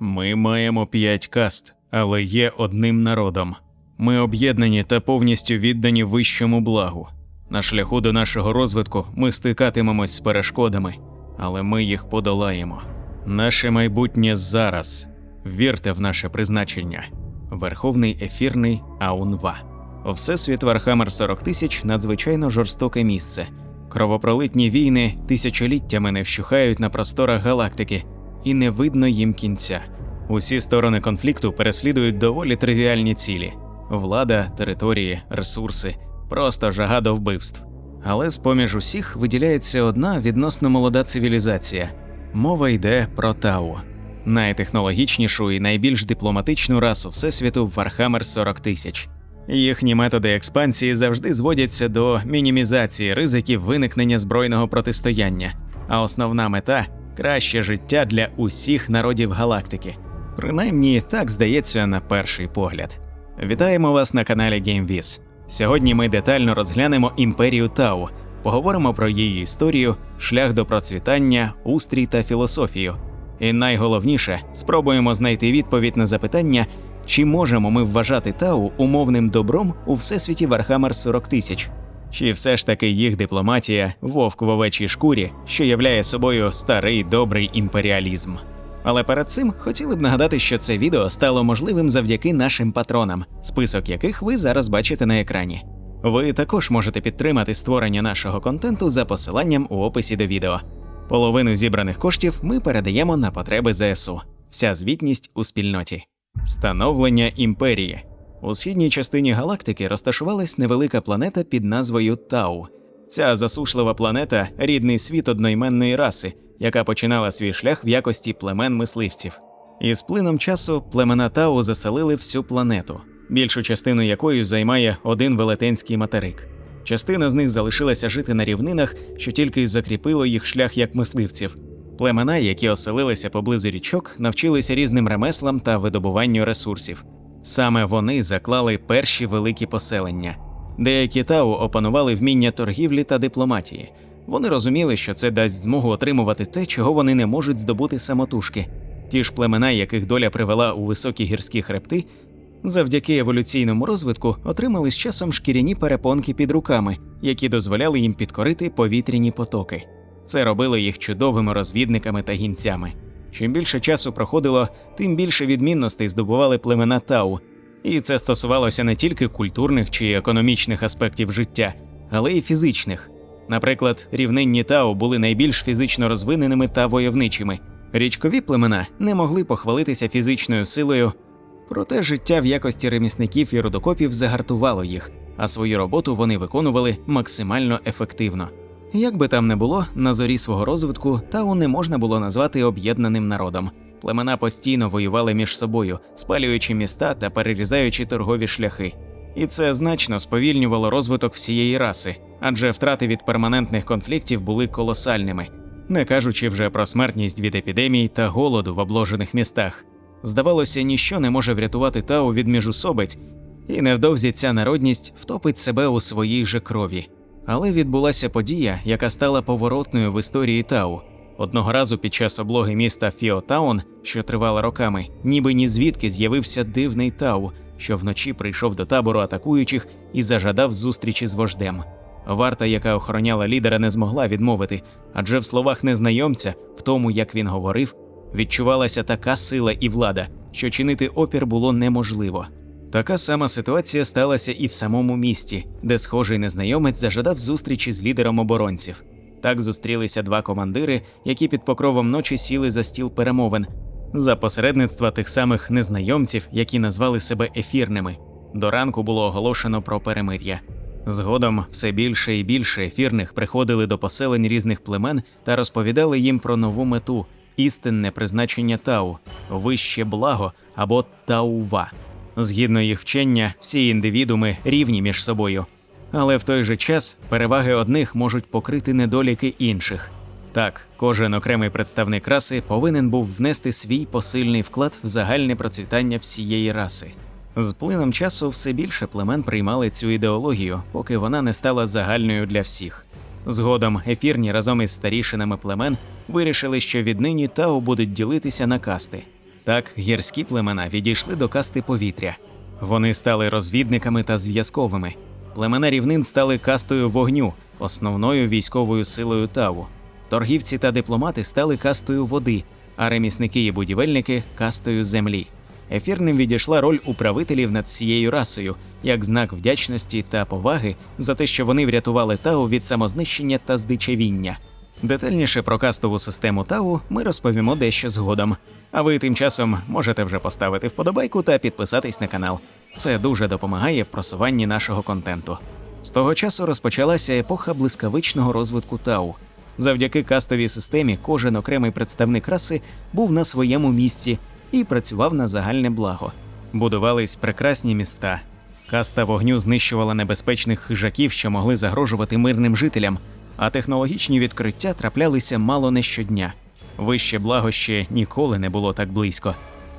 Ми маємо п'ять каст, але є одним народом. Ми об'єднані та повністю віддані вищому благу. На шляху до нашого розвитку ми стикатимемось з перешкодами, але ми їх подолаємо. Наше майбутнє зараз. Вірте в наше призначення. Верховний ефірний Аунва. Всесвіт Вархаммер 40 тисяч надзвичайно жорстоке місце. Кровопролитні війни тисячоліттями не вщухають на просторах галактики, і не видно їм кінця. Усі сторони конфлікту переслідують доволі тривіальні цілі: влада, території, ресурси, просто жага до вбивств. Але з поміж усіх виділяється одна відносно молода цивілізація. Мова йде про Тау, найтехнологічнішу і найбільш дипломатичну расу всесвіту Вархаммер 40 тисяч. Їхні методи експансії завжди зводяться до мінімізації ризиків виникнення збройного протистояння, а основна мета краще життя для усіх народів галактики. Принаймні так здається на перший погляд. Вітаємо вас на каналі GameViz. Сьогодні ми детально розглянемо імперію Тау, поговоримо про її історію, шлях до процвітання, устрій та філософію. І найголовніше, спробуємо знайти відповідь на запитання, чи можемо ми вважати Тау умовним добром у всесвіті Вархаммер 40 тисяч? Чи все ж таки їх дипломатія вовк в овечій шкурі, що являє собою старий добрий імперіалізм? Але перед цим хотіли б нагадати, що це відео стало можливим завдяки нашим патронам, список яких ви зараз бачите на екрані. Ви також можете підтримати створення нашого контенту за посиланням у описі до відео. Половину зібраних коштів ми передаємо на потреби ЗСУ. Вся звітність у спільноті. Становлення імперії. У східній частині галактики розташувалась невелика планета під назвою Тау. Ця засушлива планета рідний світ одноіменної раси, яка починала свій шлях в якості племен мисливців. І з плином часу племена Тау заселили всю планету, більшу частину якої займає один велетенський материк. Частина з них залишилася жити на рівнинах, що тільки закріпило їх шлях як мисливців. Племена, які оселилися поблизу річок, навчилися різним ремеслам та видобуванню ресурсів. Саме вони заклали перші великі поселення. Деякі Тау опанували вміння торгівлі та дипломатії. Вони розуміли, що це дасть змогу отримувати те, чого вони не можуть здобути самотужки. Ті ж племена, яких доля привела у високі гірські хребти, завдяки еволюційному розвитку отримали з часом шкіряні перепонки під руками, які дозволяли їм підкорити повітряні потоки. Це робило їх чудовими розвідниками та гінцями. Чим більше часу проходило, тим більше відмінностей здобували племена Тау, і це стосувалося не тільки культурних чи економічних аспектів життя, але й фізичних. Наприклад, рівнинні Тау були найбільш фізично розвиненими та войовничими. Річкові племена не могли похвалитися фізичною силою, проте життя в якості ремісників і рудокопів загартувало їх, а свою роботу вони виконували максимально ефективно. Як би там не було, на зорі свого розвитку Тау не можна було назвати об'єднаним народом. Племена постійно воювали між собою, спалюючи міста та перерізаючи торгові шляхи. І це значно сповільнювало розвиток всієї раси, адже втрати від перманентних конфліктів були колосальними, не кажучи вже про смертність від епідемій та голоду в обложених містах. Здавалося, ніщо не може врятувати Тау від міжусобиць, і невдовзі ця народність втопить себе у своїй же крові. Але відбулася подія, яка стала поворотною в історії Тау. Одного разу під час облоги міста Фіотаун, що тривала роками, ніби ні звідки з'явився дивний Тау, що вночі прийшов до табору атакуючих і зажадав зустрічі з вождем. Варта, яка охороняла лідера, не змогла відмовити, адже в словах незнайомця, в тому, як він говорив, відчувалася така сила і влада, що чинити опір було неможливо. Така сама ситуація сталася і в самому місті, де схожий незнайомець зажадав зустрічі з лідером оборонців. Так зустрілися два командири, які під покровом ночі сіли за стіл перемовин за посередництва тих самих незнайомців, які назвали себе ефірними. До ранку було оголошено про перемир'я. Згодом все більше і більше ефірних приходили до поселень різних племен та розповідали їм про нову мету істинне призначення Тау, вище благо або Таува. Згідно їх вчення, всі індивідуми рівні між собою, але в той же час переваги одних можуть покрити недоліки інших. Так, кожен окремий представник раси повинен був внести свій посильний вклад в загальне процвітання всієї раси. З плином часу все більше племен приймали цю ідеологію, поки вона не стала загальною для всіх. Згодом ефірні разом із старішинами племен вирішили, що віднині Тау будуть ділитися на касти. Так гірські племена відійшли до касти повітря. Вони стали розвідниками та зв'язковими. Племена рівнин стали кастою вогню, основною військовою силою Таву. Торгівці та дипломати стали кастою води, а ремісники і будівельники кастою землі. Ефірним відійшла роль управителів над всією расою, як знак вдячності та поваги за те, що вони врятували Тау від самознищення та здичавіння. Детальніше про кастову систему Тау ми розповімо дещо згодом. А ви тим часом можете вже поставити вподобайку та підписатись на канал. Це дуже допомагає в просуванні нашого контенту. З того часу розпочалася епоха блискавичного розвитку Тау. Завдяки кастовій системі кожен окремий представник раси був на своєму місці і працював на загальне благо. Будувались прекрасні міста. Каста вогню знищувала небезпечних хижаків, що могли загрожувати мирним жителям, а технологічні відкриття траплялися мало не щодня. Вище благо ще ніколи не було так близько.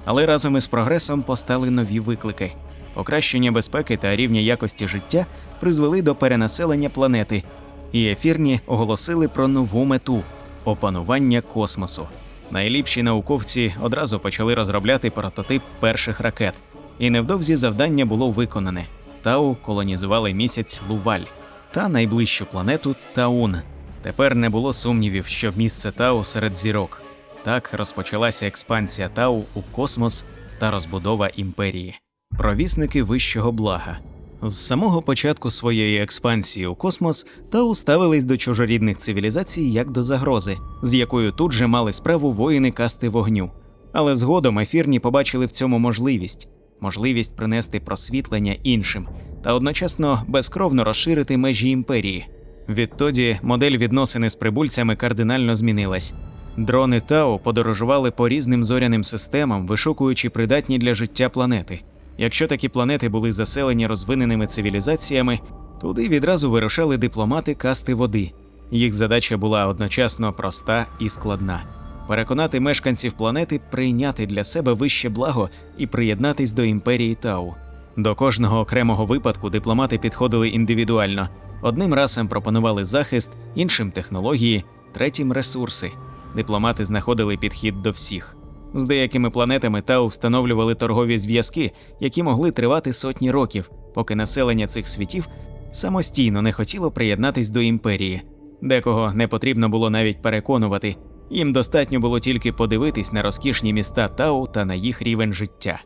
Але разом із прогресом постали нові виклики. Покращення безпеки та рівня якості життя призвели до перенаселення планети, і ефірні оголосили про нову мету опанування космосу. Найліпші науковці одразу почали розробляти прототип перших ракет, і невдовзі завдання було виконане. Тау колонізували місяць Луваль та найближчу планету Таун. Тепер не було сумнівів, що місце Тау серед зірок. Так розпочалася експансія Тау у космос та розбудова імперії. Провісники вищого блага. З самого початку своєї експансії у космос Тау ставились до чужорідних цивілізацій як до загрози, з якою тут же мали справу воїни касти вогню. Але згодом ефірні побачили в цьому можливість можливість принести просвітлення іншим та одночасно безкровно розширити межі імперії. Відтоді модель відносини з прибульцями кардинально змінилась. Дрони Тау подорожували по різним зоряним системам, вишукуючи придатні для життя планети. Якщо такі планети були заселені розвиненими цивілізаціями, туди відразу вирушали дипломати касти води. Їх задача була одночасно проста і складна переконати мешканців планети прийняти для себе вище благо і приєднатись до імперії Тау. До кожного окремого випадку дипломати підходили індивідуально. Одним расам пропонували захист, іншим технології, третім ресурси. Дипломати знаходили підхід до всіх. З деякими планетами Тау встановлювали торгові зв'язки, які могли тривати сотні років, поки населення цих світів самостійно не хотіло приєднатись до імперії. Декого не потрібно було навіть переконувати, їм достатньо було тільки подивитись на розкішні міста Тау та на їх рівень життя.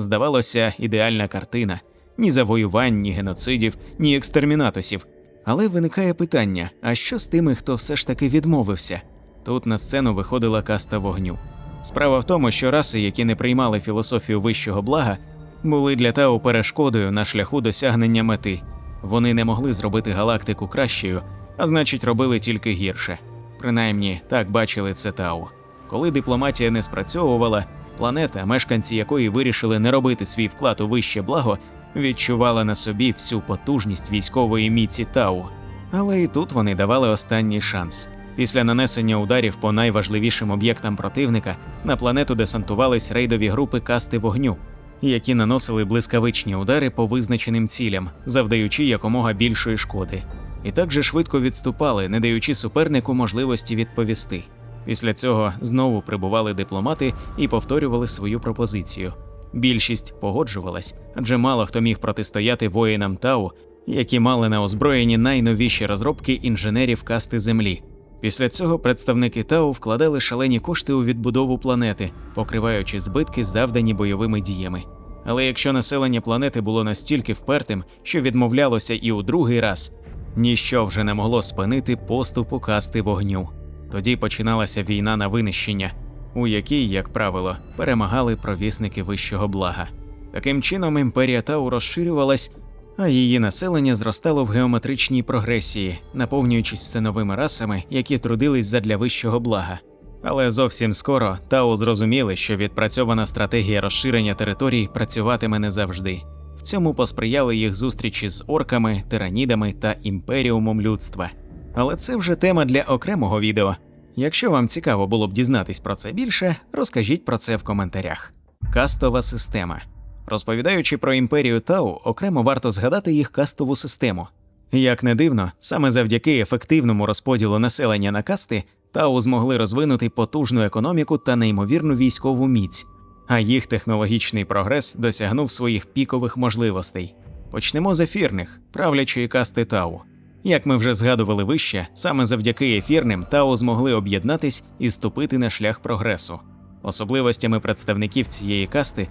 Здавалося, ідеальна картина ні завоювань, ні геноцидів, ні екстермінатосів. Але виникає питання: а що з тими, хто все ж таки відмовився? Тут на сцену виходила каста вогню. Справа в тому, що раси, які не приймали філософію вищого блага, були для Тау перешкодою на шляху досягнення мети. Вони не могли зробити галактику кращою, а значить, робили тільки гірше. Принаймні так бачили це Тау. Коли дипломатія не спрацьовувала, планета, мешканці якої вирішили не робити свій вклад у вище благо, відчувала на собі всю потужність військової міці Тау. Але і тут вони давали останній шанс. Після нанесення ударів по найважливішим об'єктам противника на планету десантувались рейдові групи касти вогню, які наносили блискавичні удари по визначеним цілям, завдаючи якомога більшої шкоди, і так же швидко відступали, не даючи супернику можливості відповісти. Після цього знову прибували дипломати і повторювали свою пропозицію. Більшість погоджувалась, адже мало хто міг протистояти воїнам Тау, які мали на озброєнні найновіші розробки інженерів касти Землі. Після цього представники Тау вкладали шалені кошти у відбудову планети, покриваючи збитки, завдані бойовими діями. Але якщо населення планети було настільки впертим, що відмовлялося і у другий раз, ніщо вже не могло спинити поступу касти вогню. Тоді починалася війна на винищення, у якій, як правило, перемагали провісники вищого блага. Таким чином, імперія Тау розширювалась, а її населення зростало в геометричній прогресії, наповнюючись все новими расами, які трудились задля вищого блага. Але зовсім скоро Тау зрозуміли, що відпрацьована стратегія розширення територій працюватиме не завжди. В цьому посприяли їх зустрічі з орками, тиранідами та імперіумом людства. Але це вже тема для окремого відео. Якщо вам цікаво було б дізнатись про це більше, розкажіть про це в коментарях. Кастова система. Розповідаючи про імперію Тау, окремо варто згадати їх кастову систему. Як не дивно, саме завдяки ефективному розподілу населення на касти Тау змогли розвинути потужну економіку та неймовірну військову міць. а їх технологічний прогрес досягнув своїх пікових можливостей. Почнемо з ефірних, правлячої касти Тау. Як ми вже згадували вище, саме завдяки ефірним Тау змогли об'єднатись і ступити на шлях прогресу. Особливостями представників цієї касти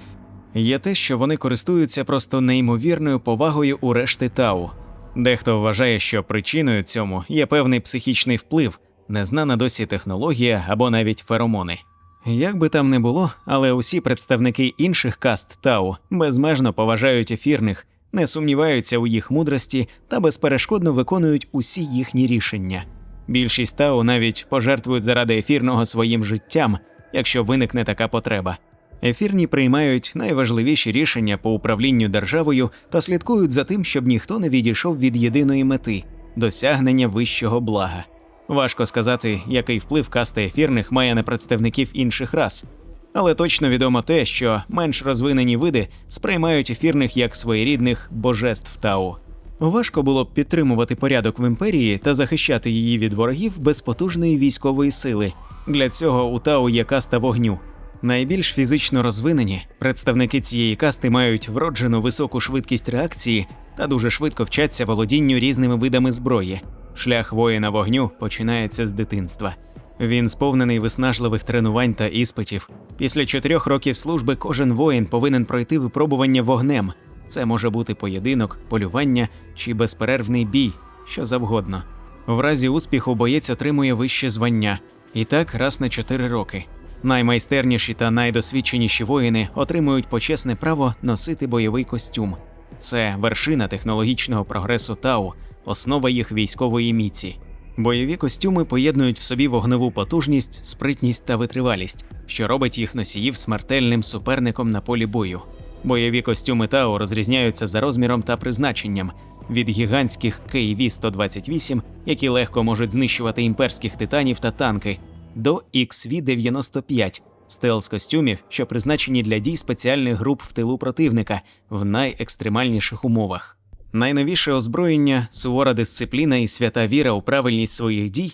є те, що вони користуються просто неймовірною повагою у решти Тау. Дехто вважає, що причиною цьому є певний психічний вплив, незнана досі технологія або навіть феромони. Як би там не було, але усі представники інших каст Тау безмежно поважають ефірних, не сумніваються у їх мудрості та безперешкодно виконують усі їхні рішення. Більшість Тау навіть пожертвують заради ефірного своїм життям, якщо виникне така потреба. Ефірні приймають найважливіші рішення по управлінню державою та слідкують за тим, щоб ніхто не відійшов від єдиної мети досягнення вищого блага. Важко сказати, який вплив каста ефірних має на представників інших рас, але точно відомо те, що менш розвинені види сприймають ефірних як своєрідних божеств Тау. Важко було б підтримувати порядок в імперії та захищати її від ворогів без потужної військової сили. Для цього у Тау є каста вогню. Найбільш фізично розвинені представники цієї касти мають вроджену високу швидкість реакції та дуже швидко вчаться володінню різними видами зброї. Шлях воїна вогню починається з дитинства. Він сповнений виснажливих тренувань та іспитів. Після чотирьох років служби кожен воїн повинен пройти випробування вогнем. Це може бути поєдинок, полювання чи безперервний бій, що завгодно. В разі успіху боєць отримує вище звання, і так раз на чотири роки. Наймайстерніші та найдосвідченіші воїни отримують почесне право носити бойовий костюм. Це вершина технологічного прогресу Тау, основа їх військової міці. Бойові костюми поєднують в собі вогневу потужність, спритність та витривалість, що робить їх носіїв смертельним суперником на полі бою. Бойові костюми Тау розрізняються за розміром та призначенням від гігантських KV-128, які легко можуть знищувати імперських титанів та танки, до XV-95 стелс костюмів, що призначені для дій спеціальних груп в тилу противника в найекстремальніших умовах. Найновіше озброєння, сувора дисципліна і свята віра у правильність своїх дій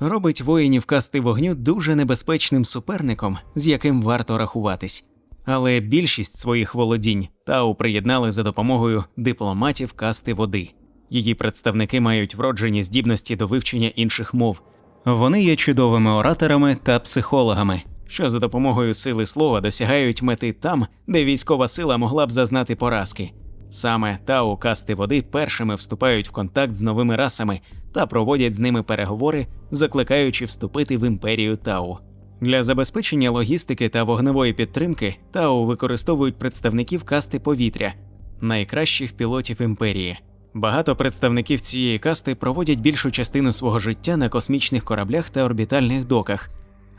робить воїнів касти вогню дуже небезпечним суперником, з яким варто рахуватись. Але більшість своїх володінь Тау приєднали за допомогою дипломатів касти води. Її представники мають вроджені здібності до вивчення інших мов. Вони є чудовими ораторами та психологами, що за допомогою сили слова досягають мети там, де військова сила могла б зазнати поразки. Саме Тау касти води першими вступають в контакт з новими расами та проводять з ними переговори, закликаючи вступити в імперію Тау. Для забезпечення логістики та вогневої підтримки Тау використовують представників касти повітря, найкращих пілотів імперії. Багато представників цієї касти проводять більшу частину свого життя на космічних кораблях та орбітальних доках,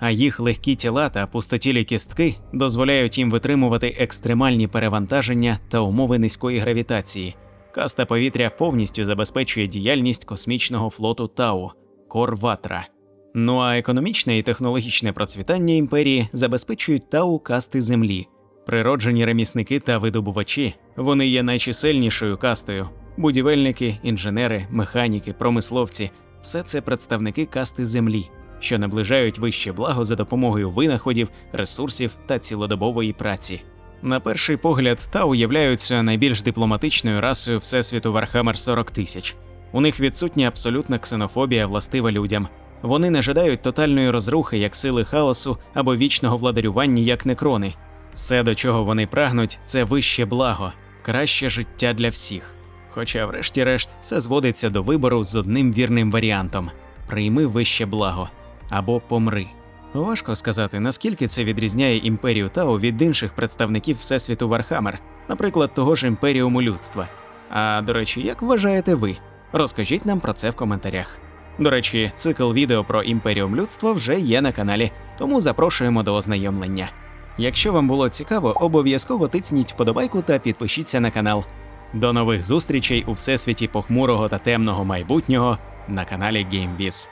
а їх легкі тіла та пустотілі кістки дозволяють їм витримувати екстремальні перевантаження та умови низької гравітації. Каста повітря повністю забезпечує діяльність космічного флоту Тау Корватра. Ну а економічне і технологічне процвітання імперії забезпечують Тау касти землі. Природжені ремісники та видобувачі вони є найчисельнішою кастою. Будівельники, інженери, механіки, промисловці все це представники касти землі, що наближають вище благо за допомогою винаходів, ресурсів та цілодобової праці. На перший погляд, та уявляються найбільш дипломатичною расою Всесвіту Вархаммер 40 тисяч. У них відсутня абсолютна ксенофобія, властива людям. Вони не жадають тотальної розрухи як сили хаосу або вічного владарювання як некрони. Все, до чого вони прагнуть, це вище благо, краще життя для всіх. Хоча, врешті-решт, все зводиться до вибору з одним вірним варіантом: прийми вище благо або помри. Важко сказати, наскільки це відрізняє імперію Тау від інших представників Всесвіту Вархаммер, наприклад, того ж імперіуму людства. А до речі, як вважаєте ви? Розкажіть нам про це в коментарях. До речі, цикл відео про імперіум людства вже є на каналі, тому запрошуємо до ознайомлення. Якщо вам було цікаво, обов'язково тицніть вподобайку та підпишіться на канал. До нових зустрічей у всесвіті похмурого та темного майбутнього на каналі GameViz.